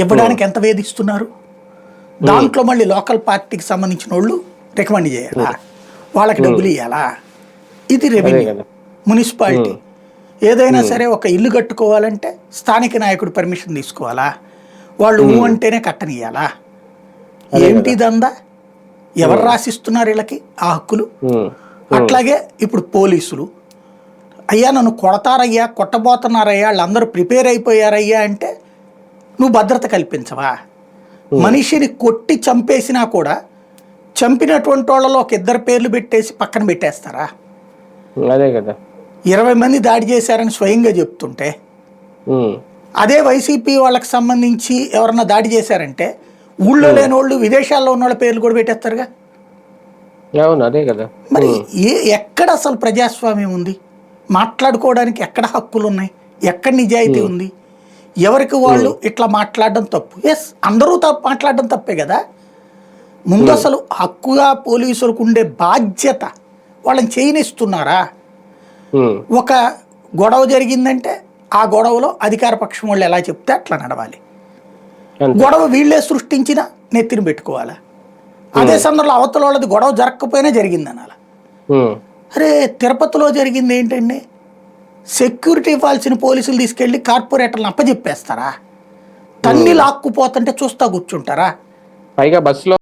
ఇవ్వడానికి ఎంత వేధిస్తున్నారు? దాంట్లో మళ్ళీ లోకల్ పార్టీకి సంబంధించిన వాళ్ళు రికమెండ్ చేయాలా? వాళ్ళకి డబ్బులు ఇవ్వాలా ఇది రెవెన్యూ. మున్సిపాలిటీ. ఏదైనా సరే ఒక ఇల్లు కట్టుకోవాలంటే స్థానిక నాయకుడు పర్మిషన్ తీసుకోవాలా? వాళ్ళు ఊ అంటేనే కట్టనియాలా ఏంటి దందా? ఎవరు రాసిస్తున్నారు వీళ్ళకి ఆ హక్కులు. అట్లాగే ఇప్పుడు పోలీసులు అయ్యా నన్ను కొడతారయ్యా కొట్టబోతున్నారయ్యా వాళ్ళందరూ ప్రిపేర్ అయిపోయారయ్యా అంటే నువ్వు భద్రత కల్పించవా? మనిషిని కొట్టి చంపేసినా కూడా చంపినటువంటి వాళ్ళలో ఒక ఇద్దరు పేర్లు పెట్టేసి పక్కన పెట్టేస్తారా? అదే కదా. ఇరవై మంది దాడి చేశారని స్వయంగా చెప్తుంటే. అదే వైసీపీ వాళ్ళకి సంబంధించి ఎవరన్నా దాడి చేశారంటే ఊళ్ళో లేని వాళ్ళు విదేశాల్లో ఉన్న వాళ్ళ పేర్లు కూడా పెట్టేస్తారుగా? అవును అదే కదా. మరి ఏ ఎక్కడ అసలు ప్రజాస్వామ్యం ఉంది? మాట్లాడుకోవడానికి ఎక్కడ హక్కులు ఉన్నాయి ఎక్కడ నిజాయితీ ఉంది? ఎవరికి వాళ్ళు ఇట్లా మాట్లాడడం తప్పు? ఎస్ అందరూ తప్పు మాట్లాడడం తప్పే కదా. ముందు అసలు హక్కుగా పోలీసులకు ఉండే బాధ్యత వాళ్ళని చేయనిస్తున్నారా? ఉమ్. ఒక గొడవ జరిగిందంటే ఆ గొడవలో అధికార పక్షం వాళ్ళు ఎలా చెప్తే అట్లా నడవాలి. గొడవ వీళ్ళే సృష్టించిన నెత్తిని పెట్టుకోవాలా? అదే సందర్భంలో అవతల వాళ్ళది గొడవ జరగకపోయినా జరిగింది అనాలి ఉమ్. అరే తిరుపతిలో జరిగింది ఏంటండి? సెక్యూరిటీ ఇవ్వాల్సిన పోలీసులు తీసుకెళ్ళి కార్పొరేటర్లను అప్పచెప్పేస్తారా తన్ని లాక్కుపోతుంటే చూస్తా కూర్చుంటారా? పైగా బస్సులో